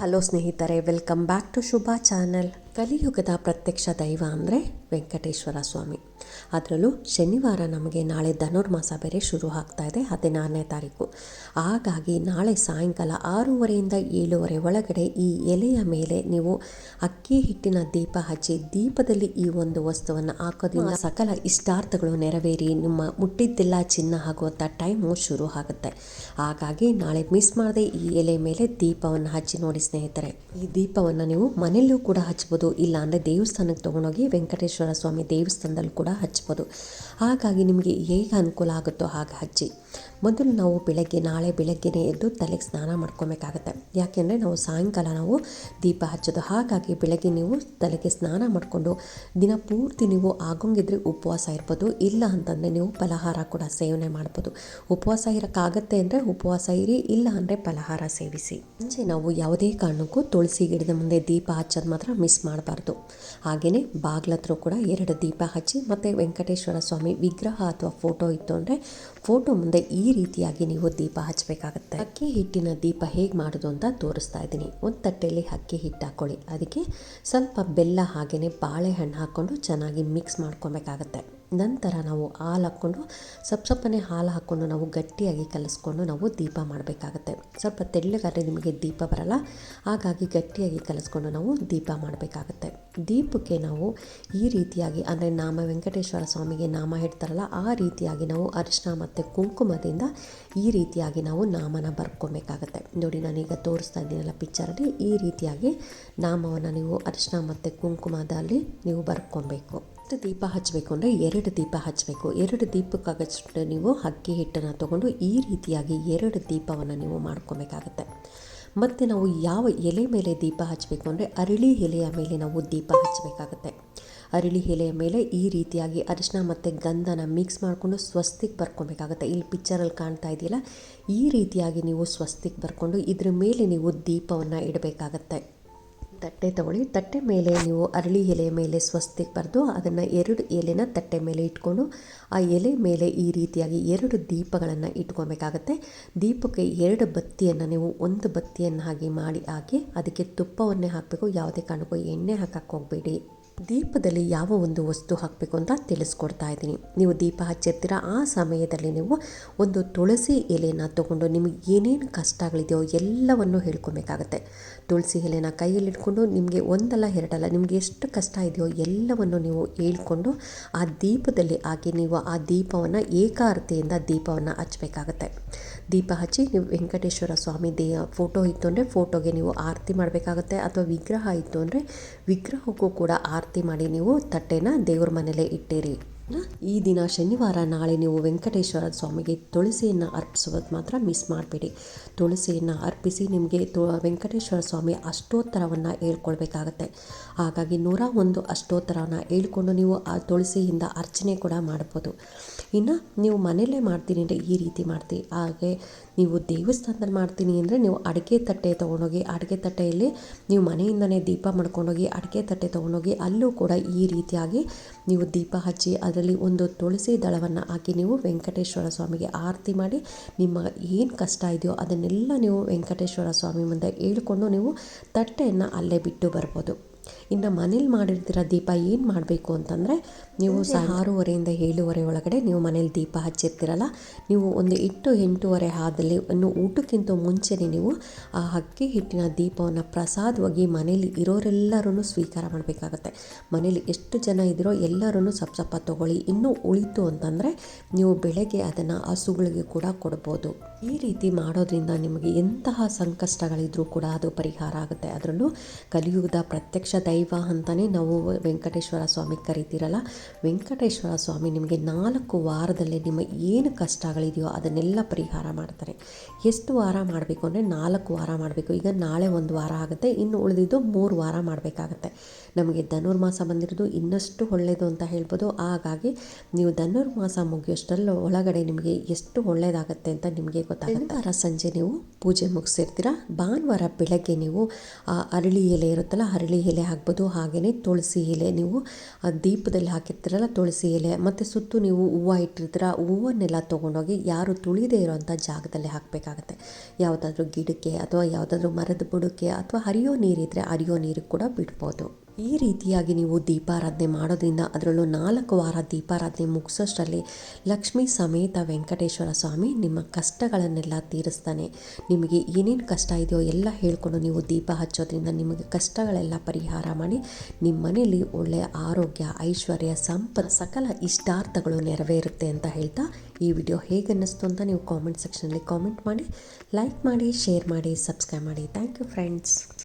Hello ಸ್ನೇಹಿತರೆ welcome back to Shubha channel ಕಲಿಯುಗದ ಪ್ರತ್ಯಕ್ಷ ದೈವ ಅಂದರೆ ವೆಂಕಟೇಶ್ವರ ಸ್ವಾಮಿ. ಅದರಲ್ಲೂ ಶನಿವಾರ ನಮಗೆ ನಾಳೆ ಧನುರ್ಮಾಸ ಬೇರೆ ಶುರು ಆಗ್ತಾ ಇದೆ ಹದಿನಾರನೇ ತಾರೀಕು. ಹಾಗಾಗಿ ನಾಳೆ ಸಾಯಂಕಾಲ ಆರೂವರೆಯಿಂದ ಏಳುವರೆ ಒಳಗಡೆ ಈ ಎಲೆಯ ಮೇಲೆ ನೀವು ಅಕ್ಕಿ ಹಿಟ್ಟಿನ ದೀಪ ಹಚ್ಚಿ ದೀಪದಲ್ಲಿ ಈ ಒಂದು ವಸ್ತುವನ್ನು ಹಾಕೋದ್ರಿಂದ ಸಕಲ ಇಷ್ಟಾರ್ಥಗಳು ನೆರವೇರಿ ನಿಮ್ಮ ಮುಟ್ಟಿದ್ದೆಲ್ಲ ಚಿನ್ನ ಆಗುವಂಥ ಟೈಮು ಶುರು ಆಗುತ್ತೆ. ಹಾಗಾಗಿ ನಾಳೆ ಮಿಸ್ ಮಾಡದೆ ಈ ಎಲೆ ಮೇಲೆ ದೀಪವನ್ನು ಹಚ್ಚಿ ನೋಡಿ ಸ್ನೇಹಿತರೆ. ಈ ದೀಪವನ್ನು ನೀವು ಮನೆಯಲ್ಲೂ ಕೂಡ ಹಚ್ಬೋದು. ಇಲ್ಲ ಅಂದರೆ ದೇವಸ್ಥಾನಕ್ಕೆ ತೊಗೊಂಡೋಗಿ ವೆಂಕಟೇಶ್ವರ ಸ್ವಾಮಿ ದೇವಸ್ಥಾನದಲ್ಲಿ ಕೂಡ ಹಚ್ಬೋದು. ಹಾಗಾಗಿ ನಿಮಗೆ ಹೇಗೆ ಅನುಕೂಲ ಆಗುತ್ತೋ ಹಾಗೆ ಹಚ್ಚಿ. ಮೊದಲು ನಾವು ಬೆಳಗ್ಗೆ, ನಾಳೆ ಬೆಳಗ್ಗೆನೇ ಎದ್ದು ತಲೆಗೆ ಸ್ನಾನ ಮಾಡ್ಕೊಬೇಕಾಗತ್ತೆ. ಯಾಕೆಂದರೆ ನಾವು ಸಾಯಂಕಾಲ ನಾವು ದೀಪ ಹಚ್ಚೋದು. ಹಾಗಾಗಿ ಬೆಳಗ್ಗೆ ನೀವು ತಲೆಗೆ ಸ್ನಾನ ಮಾಡಿಕೊಂಡು ದಿನ ಪೂರ್ತಿ ನೀವು ಆಗೋಂಗಿದ್ರೆ ಉಪವಾಸ ಇರ್ಬೋದು. ಇಲ್ಲ ಅಂತಂದರೆ ನೀವು ಫಲಹಾರ ಕೂಡ ಸೇವನೆ ಮಾಡ್ಬೋದು. ಉಪವಾಸ ಇರೋಕ್ಕಾಗತ್ತೆ ಅಂದರೆ ಉಪವಾಸ ಇರಿ, ಇಲ್ಲ ಅಂದರೆ ಫಲಹಾರ ಸೇವಿಸಿ. ಮುಂಚೆ ನಾವು ಯಾವುದೇ ಕಾರಣಕ್ಕೂ ತುಳಸಿ ಗಿಡದ ಮುಂದೆ ದೀಪ ಹಚ್ಚೋದು ಮಾತ್ರ ಮಿಸ್ ಮಾಡಬಾರ್ದು. ಹಾಗೆಯೇ ಬಾಗ್ಲತ್ರ ಕೂಡ ಎರಡು ದೀಪ ಹಚ್ಚಿ ಮತ್ತು ವೆಂಕಟೇಶ್ವರ ಸ್ವಾಮಿ ವಿಗ್ರಹ ಅಥವಾ ಫೋಟೋ ಇತ್ತು ಅಂದರೆ ಫೋಟೋ ಮುಂದೆ ಈ ರೀತಿಯಾಗಿ ನೀವು ದೀಪ ಹಚ್ಚಬೇಕಾಗುತ್ತೆ. ಅಕ್ಕಿ ಹಿಟ್ಟಿನ ದೀಪ ಹೇಗೆ ಮಾಡೋದು ಅಂತ ತೋರಿಸ್ತಾ ಇದ್ದೀನಿ. ಒಂದು ತಟ್ಟೆಯಲ್ಲಿ ಅಕ್ಕಿ ಹಿಟ್ಟು ಹಾಕ್ಕೊಳ್ಳಿ ಅದಕ್ಕೆ ಸ್ವಲ್ಪ ಬೆಲ್ಲ ಹಾಗೆಯೇ ಬಾಳೆಹಣ್ಣು ಹಾಕ್ಕೊಂಡು ಚೆನ್ನಾಗಿ ಮಿಕ್ಸ್ ಮಾಡ್ಕೊಬೇಕಾಗತ್ತೆ. ನಂತರ ನಾವು ಹಾಲು ಹಾಕ್ಕೊಂಡು ಸ್ವಲ್ಪ ಸ್ವಲ್ಪನೆ ಹಾಲು ಹಾಕ್ಕೊಂಡು ನಾವು ಗಟ್ಟಿಯಾಗಿ ಕಲಸ್ಕೊಂಡು ನಾವು ದೀಪ ಮಾಡಬೇಕಾಗತ್ತೆ. ಸ್ವಲ್ಪ ತೆಳ್ಳಗಾದರೆ ನಿಮಗೆ ದೀಪ ಬರಲ್ಲ. ಹಾಗಾಗಿ ಗಟ್ಟಿಯಾಗಿ ಕಲಸ್ಕೊಂಡು ನಾವು ದೀಪ ಮಾಡಬೇಕಾಗತ್ತೆ. ದೀಪಕ್ಕೆ ನಾವು ಈ ರೀತಿಯಾಗಿ ಅಂದರೆ ನಾಮ ವೆಂಕಟೇಶ್ವರ ಸ್ವಾಮಿಗೆ ನಾಮ ಹೇಳ್ತಾರಲ್ಲ, ಆ ರೀತಿಯಾಗಿ ನಾವು ಅರಿಶಿನ ಮತ್ತು ಕುಂಕುಮದಿಂದ ಈ ರೀತಿಯಾಗಿ ನಾವು ನಾಮನ ಬರ್ಕೊಬೇಕಾಗತ್ತೆ. ನೋಡಿ, ನಾನೀಗ ತೋರಿಸ್ತಾ ಇದ್ದೀನಲ್ಲ ಪಿಕ್ಚರಲ್ಲಿ ಈ ರೀತಿಯಾಗಿ ನಾಮವನ್ನು ನೀವು ಅರಿಶಿನ ಮತ್ತು ಕುಂಕುಮದಲ್ಲಿ ನೀವು ಬರ್ಕೊಬೇಕು. ಎಷ್ಟು ದೀಪ ಹಚ್ಚಬೇಕು ಅಂದರೆ ಎರಡು ದೀಪ ಹಚ್ಚಬೇಕು. ಎರಡು ದೀಪಕ್ಕಾಗಷ್ಟು ನೀವು ಅಕ್ಕಿ ಹಿಟ್ಟನ್ನು ತೊಗೊಂಡು ಈ ರೀತಿಯಾಗಿ ಎರಡು ದೀಪವನ್ನು ನೀವು ಮಾಡ್ಕೊಬೇಕಾಗತ್ತೆ. ಮತ್ತು ನಾವು ಯಾವ ಎಲೆ ಮೇಲೆ ದೀಪ ಹಚ್ಚಬೇಕು ಅಂದರೆ ಅರಳಿ ಎಲೆಯ ಮೇಲೆ ನಾವು ದೀಪ ಹಚ್ಚಬೇಕಾಗತ್ತೆ. ಅರಳಿ ಎಲೆಯ ಮೇಲೆ ಈ ರೀತಿಯಾಗಿ ಅರಿಶಿನ ಮತ್ತು ಗಂಧನ ಮಿಕ್ಸ್ ಮಾಡಿಕೊಂಡು ಸ್ವಸ್ತಿಗೆ ಬರ್ಕೊಬೇಕಾಗತ್ತೆ. ಇಲ್ಲಿ ಪಿಕ್ಚರಲ್ಲಿ ಕಾಣ್ತಾ ಇದೆಯಲ್ಲ? ಈ ರೀತಿಯಾಗಿ ನೀವು ಸ್ವಸ್ತಿಗೆ ಬರ್ಕೊಂಡು ಇದ್ರ ಮೇಲೆ ನೀವು ದೀಪವನ್ನು ಇಡಬೇಕಾಗತ್ತೆ. ತಟ್ಟೆ ತಗೊಳ್ಳಿ. ತಟ್ಟೆ ಮೇಲೆ ನೀವು ಅರಳಿ ಎಲೆಯ ಮೇಲೆ ಸ್ವಸ್ತಿಗೆ ಬರೆದು ಅದನ್ನು ಎರಡು ಎಲೆನ ತಟ್ಟೆ ಮೇಲೆ ಇಟ್ಕೊಂಡು ಆ ಎಲೆ ಮೇಲೆ ಈ ರೀತಿಯಾಗಿ ಎರಡು ದೀಪಗಳನ್ನು ಇಟ್ಕೊಬೇಕಾಗತ್ತೆ. ದೀಪಕ್ಕೆ ಎರಡು ಬತ್ತಿಯನ್ನು ನೀವು ಒಂದು ಬತ್ತಿಯನ್ನು ಹಾಗೆ ಮಾಡಿ ಹಾಕಿ ಅದಕ್ಕೆ ತುಪ್ಪವನ್ನೇ ಹಾಕಬೇಕು. ಯಾವುದೇ ಕಾರಣಕ್ಕೂ ಎಣ್ಣೆ ಹಾಕಕ್ಕೆ ಹೋಗಬೇಡಿ. ದೀಪದಲ್ಲಿ ಯಾವ ಒಂದು ವಸ್ತು ಹಾಕಬೇಕು ಅಂತ ತಿಳಿಸ್ಕೊಡ್ತಾ ಇದ್ದೀನಿ. ನೀವು ದೀಪ ಹಚ್ಚಿರ್ತೀರ, ಆ ಸಮಯದಲ್ಲಿ ನೀವು ಒಂದು ತುಳಸಿ ಎಲೆನ ತೊಗೊಂಡು ನಿಮಗೆ ಏನೇನು ಕಷ್ಟಗಳಿದೆಯೋ ಎಲ್ಲವನ್ನು ಹೇಳ್ಕೊಬೇಕಾಗತ್ತೆ. ತುಳಸಿ ಎಲೆನ ಕೈಯಲ್ಲಿ ಇಟ್ಕೊಂಡು ನಿಮಗೆ ಒಂದಲ್ಲ ಎರಡಲ್ಲ, ನಿಮಗೆ ಎಷ್ಟು ಕಷ್ಟ ಇದೆಯೋ ಎಲ್ಲವನ್ನು ನೀವು ಹೇಳ್ಕೊಂಡು ಆ ದೀಪದಲ್ಲಿ ಹಾಕಿ ನೀವು ಆ ದೀಪವನ್ನು ಏಕಾರತೆಯಿಂದ ದೀಪವನ್ನು ಹಚ್ಚಬೇಕಾಗತ್ತೆ ದೀಪ ಹಚ್ಚಿ ನೀವು ವೆಂಕಟೇಶ್ವರ ಸ್ವಾಮಿ ದೇ ಫೋಟೋ ಇತ್ತು ಅಂದರೆ ಫೋಟೋಗೆ ನೀವು ಆರತಿ ಮಾಡಬೇಕಾಗತ್ತೆ, ಅಥವಾ ವಿಗ್ರಹ ಇತ್ತು ಅಂದರೆ ವಿಗ್ರಹಕ್ಕೂ ಕೂಡ ಆರತಿ ಮಾಡಿ ನೀವು ತಟ್ಟೆನ ದೇವ್ರ ಮನೇಲೆ ಇಟ್ಟಿರಿ. ಈ ದಿನ ಶನಿವಾರ ನಾಳೆ ನೀವು ವೆಂಕಟೇಶ್ವರ ಸ್ವಾಮಿಗೆ ತುಳಸಿಯನ್ನು ಅರ್ಪಿಸೋದು ಮಾತ್ರ ಮಿಸ್ ಮಾಡಬೇಡಿ. ತುಳಸಿಯನ್ನು ಅರ್ಪಿಸಿ ನಿಮಗೆ ತು, ವೆಂಕಟೇಶ್ವರ ಸ್ವಾಮಿ ಅಷ್ಟೋತ್ತರವನ್ನು ಹೇಳ್ಕೊಳ್ಬೇಕಾಗತ್ತೆ. ಹಾಗಾಗಿ ನೂರ ಒಂದು ಅಷ್ಟೋತ್ತರವನ್ನು ಹೇಳ್ಕೊಂಡು ನೀವು ಆ ತುಳಸಿಯಿಂದ ಅರ್ಚನೆ ಕೂಡ ಮಾಡ್ಬೋದು. ಇನ್ನು ನೀವು ಮನೆಯಲ್ಲೇ ಮಾಡ್ತೀನಿ ಅಂದರೆ ಈ ರೀತಿ ಮಾಡ್ತೀವಿ ಹಾಗೆ ನೀವು ದೇವಸ್ಥಾನದಲ್ಲಿ ಮಾಡ್ತೀನಿ ಅಂದರೆ ನೀವು ಅಡಿಕೆ ತಟ್ಟೆ ತೊಗೊಂಡೋಗಿ, ಅಡಿಕೆ ತಟ್ಟೆಯಲ್ಲಿ ನೀವು ಮನೆಯಿಂದನೇ ದೀಪ ಮಾಡ್ಕೊಂಡೋಗಿ, ಅಡಿಕೆ ತಟ್ಟೆ ತೊಗೊಂಡೋಗಿ ಅಲ್ಲೂ ಕೂಡ ಈ ರೀತಿಯಾಗಿ ನೀವು ದೀಪ ಹಚ್ಚಿ ಅದರಲ್ಲಿ ಒಂದು ತುಳಸಿ ದಳವನ್ನು ಹಾಕಿ ನೀವು ವೆಂಕಟೇಶ್ವರ ಸ್ವಾಮಿಗೆ ಆರತಿ ಮಾಡಿ ನಿಮ್ಮ ಏನು ಕಷ್ಟ ಇದೆಯೋ ಅದನ್ನೆಲ್ಲ ನೀವು ವೆಂಕಟೇಶ್ವರ ಸ್ವಾಮಿ ಮುಂದೆ ಹೇಳ್ಕೊಂಡು ನೀವು ತಟ್ಟೆಯನ್ನು ಅಲ್ಲೇ ಬಿಟ್ಟು ಬರ್ಬೋದು. ಇನ್ನು ಮನೇಲಿ ಮಾಡಿರ್ತೀರ ದೀಪ ಏನು ಮಾಡಬೇಕು ಅಂತಂದರೆ ನೀವು ಸಹ ಆರೂವರೆಯಿಂದ ಏಳುವರೆ ಒಳಗಡೆ ನೀವು ಮನೇಲಿ ದೀಪ ಹಚ್ಚಿರ್ತೀರಲ್ಲ ನೀವು ಒಂದು ಎಂಟು ಎಂಟೂವರೆ ಆದಲ್ಲಿ ಇನ್ನು ಊಟಕ್ಕಿಂತ ಮುಂಚೆನೇ ನೀವು ಆ ಅಕ್ಕಿ ಹಿಟ್ಟಿನ ದೀಪವನ್ನು ಪ್ರಸಾದವಾಗಿ ಮನೇಲಿ ಇರೋರೆಲ್ಲರೂ ಸ್ವೀಕಾರ ಮಾಡಬೇಕಾಗತ್ತೆ. ಮನೇಲಿ ಎಷ್ಟು ಜನ ಇದ್ದೀರೋ ಎಲ್ಲರೂ ಸಪ್ ಸಪ್ಪ ತೊಗೊಳ್ಳಿ ಇನ್ನೂ ಉಳಿತು ಅಂತಂದರೆ ನೀವು ಬೆಳಗ್ಗೆ ಅದನ್ನು ಹಸುಗಳಿಗೆ ಕೂಡ ಕೊಡ್ಬೋದು. ಈ ರೀತಿ ಮಾಡೋದ್ರಿಂದ ನಿಮಗೆ ಎಂತಹ ಸಂಕಷ್ಟಗಳಿದ್ರೂ ಕೂಡ ಅದು ಪರಿಹಾರ ಆಗುತ್ತೆ. ಅದರಲ್ಲೂ ಕಲಿಯುಗದ ಪ್ರತ್ಯಕ್ಷ ದೈವ ಅಂತಲೇ ನಾವು ವೆಂಕಟೇಶ್ವರ ಸ್ವಾಮಿ ಕರಿತೀರಲ್ಲ? ವೆಂಕಟೇಶ್ವರ ಸ್ವಾಮಿ ನಿಮಗೆ ನಾಲ್ಕು ವಾರದಲ್ಲಿ ನಿಮ್ಮ ಏನು ಕಷ್ಟಗಳಿದೆಯೋ ಅದನ್ನೆಲ್ಲ ಪರಿಹಾರ ಮಾಡ್ತಾರೆ. ಎಷ್ಟು ವಾರ ಮಾಡಬೇಕು ಅಂದರೆ ನಾಲ್ಕು ವಾರ ಮಾಡಬೇಕು. ಈಗ ನಾಳೆ ಒಂದು ವಾರ ಆಗುತ್ತೆ, ಇನ್ನು ಉಳಿದಿದ್ದು ಮೂರು ವಾರ ಮಾಡಬೇಕಾಗತ್ತೆ. ನಮಗೆ ಧನುರ್ಮಾಸ ಬಂದಿರೋದು ಇನ್ನಷ್ಟು ಒಳ್ಳೆಯದು ಅಂತ ಹೇಳ್ಬೋದು. ಹಾಗಾಗಿ ನೀವು ಧನುರ್ಮಾಸ ಮುಗಿಯೋಷ್ಟರಲ್ಲಿ ಒಳಗಡೆ ನಿಮಗೆ ಎಷ್ಟು ಒಳ್ಳೆಯದಾಗುತ್ತೆ ಅಂತ ನಿಮಗೆ ಗೊತ್ತಾಗುತ್ತೆ. ಸಂಜೆ ನೀವು ಪೂಜೆ ಮುಗಿಸಿರ್ತೀರ? ಭಾನುವಾರ ಬೆಳಗ್ಗೆ ನೀವು ಅರಳಿ ಎಲೆ ಇರುತ್ತಲ್ಲ, ಅರಳಿ ಎಲೆ ಎಲೆ ಹಾಕ್ಬೋದು. ಹಾಗೆಯೇ ತುಳಸಿ ಎಲೆ ನೀವು ದೀಪದಲ್ಲಿ ಹಾಕಿರ್ತೀರಲ್ಲ ತುಳಸಿ ಎಲೆ, ಮತ್ತು ಸುತ್ತು ನೀವು ಹೂವು ಇಟ್ಟಿರ್ತೀರ ಹೂವನ್ನೆಲ್ಲ ತೊಗೊಂಡೋಗಿ ಯಾರು ತುಳಿದೇ ಇರೋವಂಥ ಜಾಗದಲ್ಲಿ ಹಾಕಬೇಕಾಗತ್ತೆ. ಯಾವುದಾದ್ರೂ ಗಿಡಕ್ಕೆ ಅಥವಾ ಯಾವುದಾದ್ರೂ ಮರದ ಬುಡಕ್ಕೆ ಅಥವಾ ಹರಿಯೋ ನೀರಿದ್ದರೆ ಹರಿಯೋ ನೀರಿಗೆ ಕೂಡ ಬಿಡ್ಬೋದು. ಈ ರೀತಿಯಾಗಿ ನೀವು ದೀಪಾರಾಧನೆ ಮಾಡೋದ್ರಿಂದ ಅದರಲ್ಲೂ ನಾಲ್ಕು ವಾರ ದೀಪಾರಾಧನೆ ಮುಗಿಸೋಷ್ಟರಲ್ಲಿ ಲಕ್ಷ್ಮೀ ಸಮೇತ ವೆಂಕಟೇಶ್ವರ ಸ್ವಾಮಿ ನಿಮ್ಮ ಕಷ್ಟಗಳನ್ನೆಲ್ಲ ತೀರಿಸ್ತಾನೆ. ನಿಮಗೆ ಏನೇನು ಕಷ್ಟ ಇದೆಯೋ ಎಲ್ಲ ಹೇಳ್ಕೊಂಡು ನೀವು ದೀಪ ಹಚ್ಚೋದ್ರಿಂದ ನಿಮಗೆ ಕಷ್ಟಗಳೆಲ್ಲ ಪರಿಹಾರ ಮಾಡಿ ನಿಮ್ಮ ಮನೆಯಲ್ಲಿ ಒಳ್ಳೆಯ ಆರೋಗ್ಯ, ಐಶ್ವರ್ಯ ಸಂಪದ ಸಕಲ ಇಷ್ಟಾರ್ಥಗಳು ನೆರವೇರುತ್ತೆ ಅಂತ ಹೇಳ್ತಾ ಈ ವಿಡಿಯೋ ಹೇಗೆ ಅನ್ನಿಸ್ತು ಅಂತ ನೀವು ಕಾಮೆಂಟ್ ಸೆಕ್ಷನಲ್ಲಿ ಕಾಮೆಂಟ್ ಮಾಡಿ ಲೈಕ್ ಮಾಡಿ ಶೇರ್ ಮಾಡಿ ಸಬ್ಸ್ಕ್ರೈಬ್ ಮಾಡಿ. Thank you friends